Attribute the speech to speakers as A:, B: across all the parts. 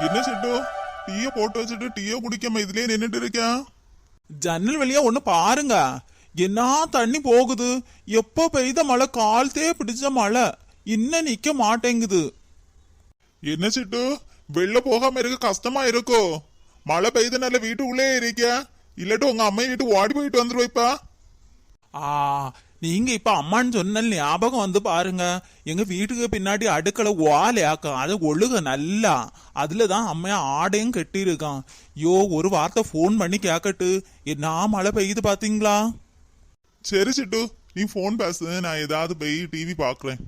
A: என்ன செட்டு? டீய போட்டு வச்சுட்டு டீய குடிக்காம இதுலயே நின்னுட்டு இருக்கேன்.
B: ஜன்னல் வழியா ஒண்ணு பாருங்க. என்ன தண்ணி போகுது? எப்போ பெய்த மழை? காலத்தே பிடிச்ச மழை. இன்னும் நிக்க மாட்டேங்குது.
A: என்ன சிட்டு? வெளில போகாம இருக்க கஷ்டமா இருக்கோ? மழை பெய்தனால வீட்டுக்குள்ளே இருக்க இல்லாட்டி உங்க அம்மையை வீட்டு ஓடி போயிட்டு வந்துருவைப்பா
B: ஆ நீங்க இப்ப அம்மான்னு சொன்ன ஞாபகம் வந்து பாருங்க. எங்க வீட்டுக்கு பின்னாடி அடுக்களை ஓலையாக்கம் அது ஒழுக நல்லா. அதுல தான் அம்மையா ஆடையும் கட்டியிருக்கான். யோ ஒரு வார்த்தை ஃபோன் பண்ணி கேக்கட்டு. என்ன மழை பெய்யுது பாத்தீங்களா?
A: சரி சிட்டு நீ ஃபோன் பேசு. நான் ஏதாவது போய் டிவி பாக்குறேன்.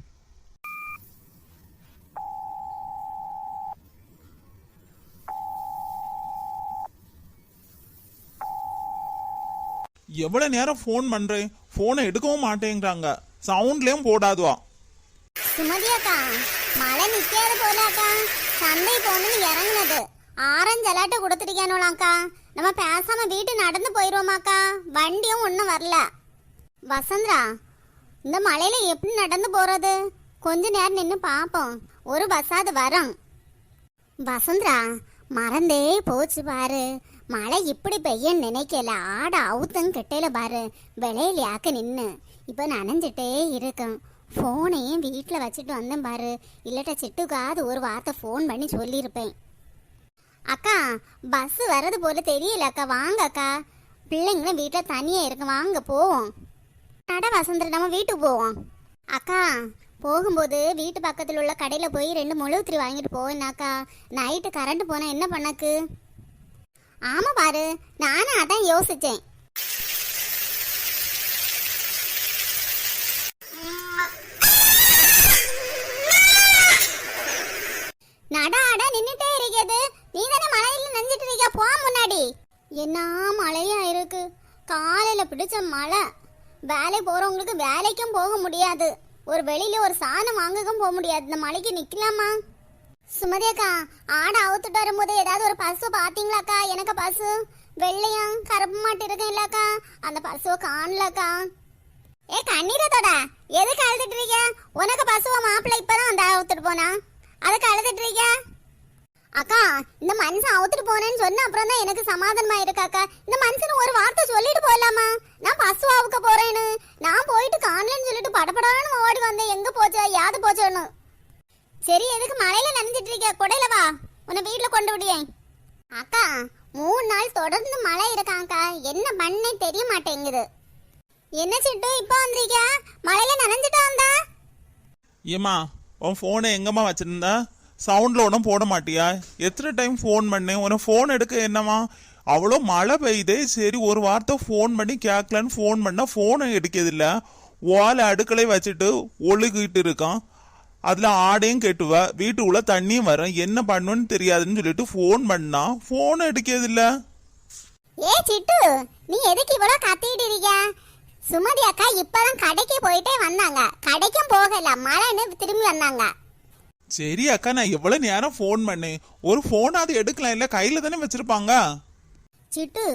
B: எவ்வளோ நேரம் ஃபோன் பண்ணுறேன் ஃபோனை எடுக்கவும் மாட்டேங்கிறாங்க. சவுண்ட்லேயும் போடாதுவா.
C: சுமதி அக்கா மழை நிக்காது போல அக்கா சந்தை போகணும்னு இறங்குனது. ஆரஞ்சு அலாட்டை கொடுத்துருக்கேனோலாக்கா நம்ம பேசாமல் வீட்டு நடந்து போயிடுவோமாக்கா வண்டியும் ஒன்றும் வரல. வசந்தரா இந்த மழையில எப்படி நடந்து போறது? கொஞ்ச நேரம் நின்று பார்ப்போம் ஒரு பஸ்ஸாவது வரும். வசந்தரா மறந்தே போச்சு பாரு. மழை இப்படி பெய்யன்னு நினைக்கல. ஆட அவுத்தம் கெட்டையில பாரு. விளையிலையாக்க நின்று இப்போ நனைஞ்சிட்டே இருக்கேன். ஃபோனையும் வீட்டில் வச்சுட்டு வந்தேன் பாரு. இல்லட்ட சிட்டுக்காவது ஒரு வார்த்தை ஃபோன் பண்ணி சொல்லியிருப்பேன். அக்கா பஸ் வர்றது போல தெரியல அக்கா. வாங்க அக்கா. பிள்ளைங்களும் வீட்டில் தனியாக இருக்கு. வாங்க போவோம். நட வசந்தர் நம்ம வீட்டுக்கு போவோம். அக்கா போகும்போது வீட்டு பக்கத்தில் உள்ள கடையில் போய் ரெண்டு முழுத்திரி வாங்கிட்டு போவேன்னாக்கா நைட்டு கரண்ட் போனால் என்ன பண்ணக்கு? ஆமா பாரு நானும் அதான் யோசித்தேன் நட அட நின்னுட்டே இருக்கிறது. நீ தானே மழையில நனைஞ்சிட்டு இருக்க போ முன்னாடி. என்ன மழையா இருக்கு? காலையில பிடிச்ச மழை. வேலை போறவங்களுக்கு வேலைக்கும் போக முடியாது. ஒரு வெளியில ஒரு சாதனம் வாங்கக்கும் போக முடியாது. இந்த மலைக்கு நிக்கலாமா? சுமதி அக்கா ஆடை அவுத்துட்டு வரும்போது ஏதாவது ஒரு பசு பாத்தீங்களாக்கா எனக்கு பசு. வெள்ளையா கருப்பு மாட்டு இருக்கேன் இல்லக்கா. அந்த பசுவை காணலக்கா. ஏ கண்ணீரத்தோட எதுக்கு அழுதுட்டு இருக்க? உனக்கு பசுவை மாப்பிள்ளை இப்பதான் அந்த அவுத்துட்டு போனா? அதுக்கு அழுதுட்டு இருக்க? அக்கா இந்த மனுஷன் அவுத்துட்டு போனேன்னு சொன்ன அப்புறம் தான் எனக்கு சமாதானமா இருக்காக்கா இந்த மனுஷன் ஒரு வார்த்தை சொல்லிட்டு போயிடலாமா நான் பசு அவுக்க போறேன்னு. நான் போயிட்டு காணலன்னு சொல்லிட்டு படப்படான்னு ஓடி வந்தேன். எங்க போச்சு? யாது போச்சோன்னு. சரி எதுக்கு மலையில நனைஞ்சிட்டு இருக்க கொடையில வா. உன்னை வீட்டுல கொண்டு விடியேன் அக்கா மூணு நாள் தொடர்ந்து மழை இருக்காங்கக்கா என்ன பண்ணே தெரிய மாட்டேங்குது. என்ன சிட்டு இப்போ வந்திருக்க மழையில நனைஞ்சிட்டு வந்தா?
B: ஏம்மா உன் ஃபோனை எங்கம்மா வச்சிருந்த? சவுண்ட்ல ஒன்றும் போட மாட்டியா? எத்தனை டைம் ஃபோன் பண்ணேன்? உன ஃபோன் எடுக்க என்னம்மா? அவ்வளோ மழை பெய்யுதே. சரி ஒரு வார்த்தை ஃபோன் பண்ணி கேட்கலன்னு ஃபோன் பண்ணால் ஃபோனை எடுக்கிறதில்ல. ஓலை அடுக்கலை வச்சுட்டு ஒழுகிட்டு இருக்கான். அதில் ஆடையும் கெட்டுவ. வீட்டுக்குள்ள தண்ணியும் வரும். என்ன பண்ணுன்னு தெரியாதுன்னு சொல்லிட்டு ஃபோன் பண்ணா. ஃபோன் எடுக்கிறதில்ல.
C: ஏ சிட்டு நீ எதுக்கு இவ்வளவு கத்திட்டு இருக்க சுமதி அக்கா இப்பதான் கடைக்கு போயிட்டே வந்தாங்க. கடைக்கும் போகல. மழைன்னு திரும்பி வந்தாங்க.
B: சரி அக்கா நான் எவ்வளோ நேரம் ஃபோன் பண்ணேன்? ஒரு ஃபோனாவது எடுக்கலாம். இல்லை கையில் தானே வச்சிருப்பாங்க?
C: சிட்டு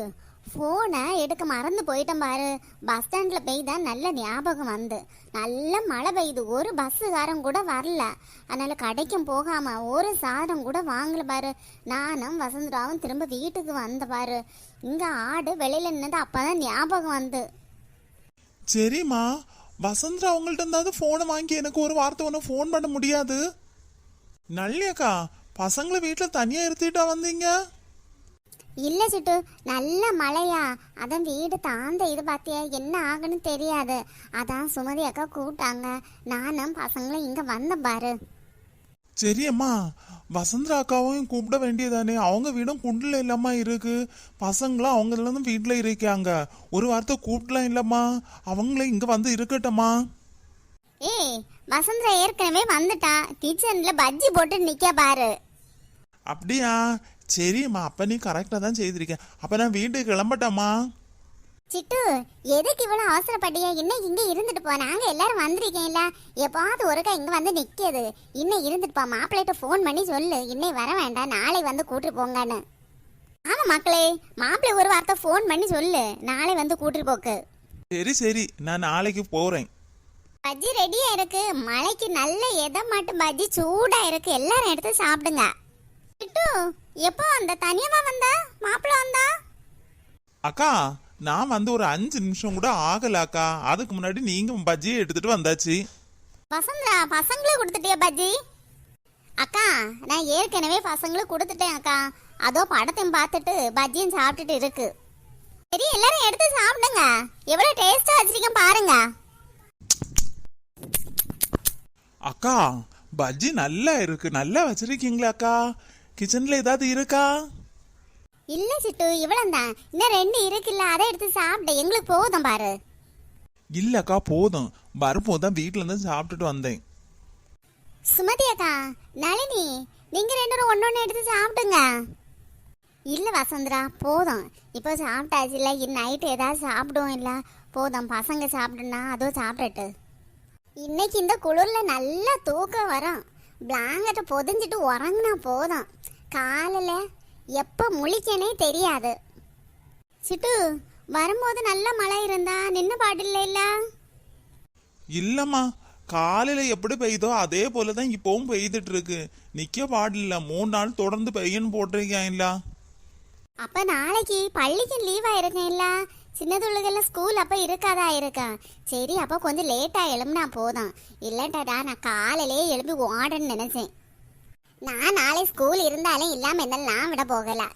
C: ஃபோனை எடுக்க மறந்து போயிட்டேன் பாரு. பஸ் ஸ்டாண்டில் பெய்தான் நல்ல ஞாபகம் வந்து. நல்ல மழை பெய்யுது ஒரு பஸ்ஸுக்காரன் கூட வரல. அதனால் கடைக்கும் போகாமல் ஒரு சாதம் கூட வாங்கல பாரு. நானும் வசந்தராவும் திரும்ப வீட்டுக்கு வந்த பாரு. இங்கே ஆடு வெளியில நின்னது அப்பதான் ஞாபகம் வந்து.
B: சரிம்மா. வசந்தரா அவங்கள்ட்ட இருந்தாவது ஃபோனை வாங்கி எனக்கு ஒரு வார்த்தை ஒன்று ஃபோன் பண்ண முடியாது. நல்லியக்கா பசங்களை வீட்டில் தனியாக இருத்திட்டா வந்தீங்க?
C: இல்ல சிட்டு நல்ல மழையா? அதான் வீடு தாந்த இது பார்த்தியா என்ன ஆகுன்னு தெரியாது. அதான் சுமதி அக்கா கூப்பிட்டாங்க நானும் பசங்களும் இங்க வந்த பாரு.
B: சரியம்மா வசந்தரா அக்காவையும் கூப்பிட வேண்டியதானே? அவங்க வீடும் குண்டில் இல்லாம இருக்கு. பசங்களும் அவங்களும் வீட்டில் இருக்காங்க. ஒரு வார்த்தை கூப்பிடலாம் இல்லம்மா. அவங்களும் இங்கே வந்து இருக்கட்டும்மா.
C: ஏய் வசந்தரா ஏற்கனவே வந்துட்டா. கிச்சன்ல பஜ்ஜி போட்டு நிக்க பாரு.
B: அப்படியா? சரிம்மா அப்போ நீ கரெக்டாக தான் செய்திருக்க. அப்போ நான் வீட்டுக்கு கிளம்பட்டம்மா.
C: சிட்டு எதுக்கு இவ்வளவு அவசரப்பட்டியா? இன்னைக்கு இங்க இருந்துட்டு போ. நாங்க எல்லாரும் வந்திருக்கேன்ல. எப்பாவது ஒருக்கா இங்க வந்து நிக்கிது இன்னும் இருந்துட்டு போ. மாப்பிள்ளைகிட்ட ஃபோன் பண்ணி சொல்லு. இன்னை வர வேண்டாம். நாளை வந்து கூட்டிட்டு போங்கன்னு. ஆமா மக்களே மாப்பிள்ளை ஒரு வார்த்தை ஃபோன் பண்ணி சொல்லு. நாளை வந்து கூட்டிட்டு போக்கு.
B: சரி சரி. நான் நாளைக்கு போகிறேன்
C: பஜ்ஜி ரெடியா இருக்கு. மழைக்கு நல்ல எதை மட்டும் பஜ்ஜி சூடா இருக்கு. எல்லாரும் எடுத்து சாப்பிடுங்க. சிட்டு எப்போ வந்த? தனியமா வந்த? மாப்பிள்ள வந்தா?
B: அக்கா நான் வந்து ஒரு அஞ்சு நிமிஷம் கூட ஆகல அக்கா. அதுக்கு முன்னாடி நீங்க பஜ்ஜியை எடுத்துட்டு வந்தாச்சு.
C: வசந்தா பசங்களுக்கு கொடுத்துட்டியா பஜ்ஜி? அக்கா நான் ஏற்கனவே பசங்களுக்கு கொடுத்துட்டேன் அக்கா. அதோ படத்தையும் பார்த்துட்டு பஜ்ஜியும் சாப்பிட்டுட்டு இருக்கு. சரி எல்லாரும் எடுத்து சாப்பிடுங்க. எவ்வளவு டேஸ்டா வச்சிருக்கேன் பாருங்க.
B: அக்கா பஜ்ஜி நல்லா இருக்கு. நல்லா வச்சிருக்கீங்களா அக்கா? கிச்சன்ல ஏதாவது இருக்கா?
C: இல்ல சிட்டு இவ்வளவுதான். இன்னும் ரெண்டு இருக்குல்ல அதை எடுத்து சாப்பிடு. எங்களுக்கு போதும் பாரு.
B: இல்லக்கா போதும். வரும்போது தான் வீட்டுல இருந்து சாப்பிட்டுட்டு வந்தேன்.
C: சுமதி அக்கா நளினி நீங்க ரெண்டு பேரும் ஒன்னொன்னு எடுத்து சாப்பிடுங்க. இல்ல வசந்தரா போதும். இப்போ சாப்பிட்டாச்சு இல்ல நைட்டு ஏதாவது சாப்பிடுவோம் இல்ல. போதும் பசங்க சாப்பிடுனா அதுவும் சாப்பிடட்டு. இன்னைக்கு இந்த குளிர்ல நல்லா தூக்கம் வரும். பிளாங்கெட்டை பொதிஞ்சிட்டு உறங்குனா போதும். காலையில எப்போ முழிக்கனே தெரியாது. சிட்டு வரும்போது நல்ல மழை இருந்தா நின்ன பாடில்ல இல்ல?
B: இல்லம்மா காலையில எப்படி பெய்யுதோ அதே போலதான் இப்பவும் பெய்துட்டு இருக்கு நிக்க பாடில்ல மூணு நாள் தொடர்ந்து பெய்யன்னு போட்டிருக்கீங்களா
C: அப்ப நாளைக்கு பள்ளிக்கு லீவ் ஆயிருக்கேன்ல சின்னதுள்ளுகள்ல ஸ்கூல் அப்போ இருக்காதா இருக்கா? சரி அப்போ கொஞ்சம் லேட்டாக எழும்புனா போதும். இல்லைட்டாடா நான் காலையிலே எழும்பி ஓடன்னு நினச்சேன். நான் நாளை ஸ்கூல் இருந்தாலும் இல்லாம என்னெல்லாம் விட போகலை.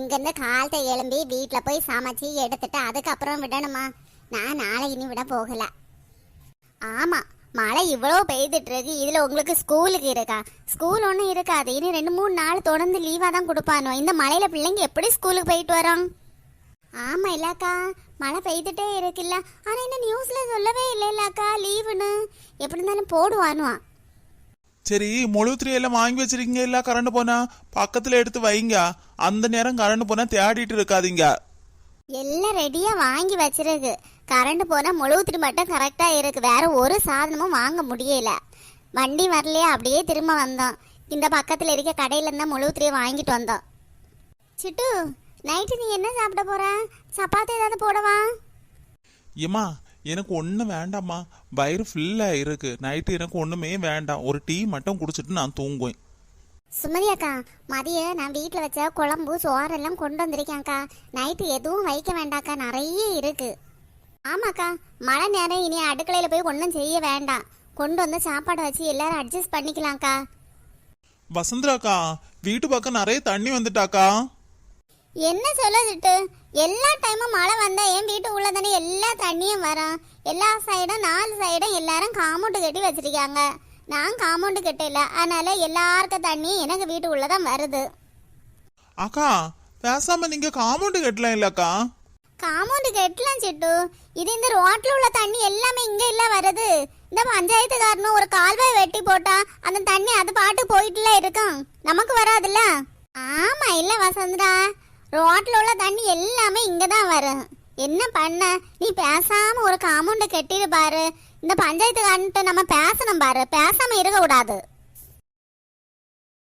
C: இங்கேருந்து காலத்தை எழும்பி வீட்டில் போய் சமைச்சி எடுத்துட்டு அதுக்கப்புறம் விடணுமா? நான் நாளை இனி விட போகலை. ஆமாம் மழை இவ்வளோ பெய்துட்டு இருக்கு. உங்களுக்கு ஸ்கூலுக்கு இருக்கா? ஸ்கூல் ஒன்றும் இருக்காது. இனி ரெண்டு மூணு நாள் தொடர்ந்து லீவாக தான் கொடுப்பானோ? இந்த மழையில் பிள்ளைங்க எப்படி ஸ்கூலுக்கு போயிட்டு வரோம்? ஆமாம் இல்லக்கா மழை பெய்துட்டே இருக்குல்ல. ஆனா இந்த நியூஸ்ல சொல்லவே இல்லை இல்லக்கா லீவுன்னு எப்படி இருந்தாலும் போடுவானுவா.
B: சரி முழுத்திரி எல்லாம் வாங்கி வச்சிருக்கீங்க இல்ல கரண்ட் போனா? பக்கத்துல எடுத்து வைங்க. அந்த நேரம் கரண்ட் போனா தேடிட்டு இருக்காதீங்க.
C: எல்லாம் ரெடியா வாங்கி வச்சிருக்கு. கரண்ட் போனா முழுவத்துட்டு மட்டும் கரெக்டா இருக்கு. வேற ஒரு சாதனமும் வாங்க முடியல. வண்டி வரலையா? அப்படியே திரும்ப வந்தோம். இந்த பக்கத்துல இருக்க கடையில இருந்தா முழுவத்திரியை வாங்கிட்டு வந்தோம். சிட்டு நைட்டு நீ என்ன சாப்பிட போற? சப்பாத்தி ஏதாவது போடவா?
B: ஏம்மா எனக்கு ஒன்றும் வேண்டாம்மா. வயிறு ஃபுல்லாக இருக்கு. நைட்டு எனக்கு ஒன்றுமே வேண்டாம். ஒரு டீ மட்டும் குடிச்சிட்டு நான் தூங்குவேன்.
C: சுமதி அக்கா மதியம் நான் வீட்டில் வச்ச குழம்பு சோறெல்லாம் கொண்டு வந்திருக்கேன்க்கா நைட்டு எதுவும் வைக்க வேண்டாக்கா நிறைய இருக்கு. ஆமாக்கா மழை நேரம் இனி அடுக்கலையில் போய் ஒன்றும் செய்ய வேண்டாம். கொண்டு வந்து சாப்பாடு வச்சு எல்லாரும் அட்ஜஸ்ட் பண்ணிக்கலாம்க்கா
B: வசந்தராக்கா வீட்டு பக்கம் நிறைய தண்ணி வந்துட்டாக்கா
C: என்ன சொல்லுதுட்டு எல்லா டைமும் மழை வந்தா என் வீட்டு உள்ள தானே எல்லா தண்ணியும் வரும். எல்லா சைடும் நாலு சைடும் எல்லாரும் காம்பவுண்டு கட்டி வச்சிருக்காங்க. நான் காம்பவுண்டு கட்டல. அதனால எல்லாருக்க தண்ணி எனக்கு வீட்டு உள்ளதான் வருது.
B: அக்கா பேசாம நீங்க காம்பவுண்டு கட்டலாம் இல்லக்கா?
C: காம்பவுண்டு கட்டலாம் சிட்டு. இது இந்த ரோட்ல உள்ள தண்ணி எல்லாமே இங்க இல்ல வருது. இந்த பஞ்சாயத்துக்காரனும் ஒரு கால்வாய் வெட்டி போட்டா அந்த தண்ணி அது பாட்டு போயிட்டுல இருக்கும். நமக்கு வராதுல்ல? ஆமா இல்ல வசந்தரா. ரோட்டில் உள்ள தண்ணி எல்லாமே இங்கே தான் வரும். என்ன பண்ண? நீ பேசாமல் ஒரு காம்பவுண்டு கட்டிடு பாரு. இந்த பஞ்சாயத்துக்காரன்ட்டு நம்ம பேசணும் பாரு. பேசாமல் இருக்கக்கூடாது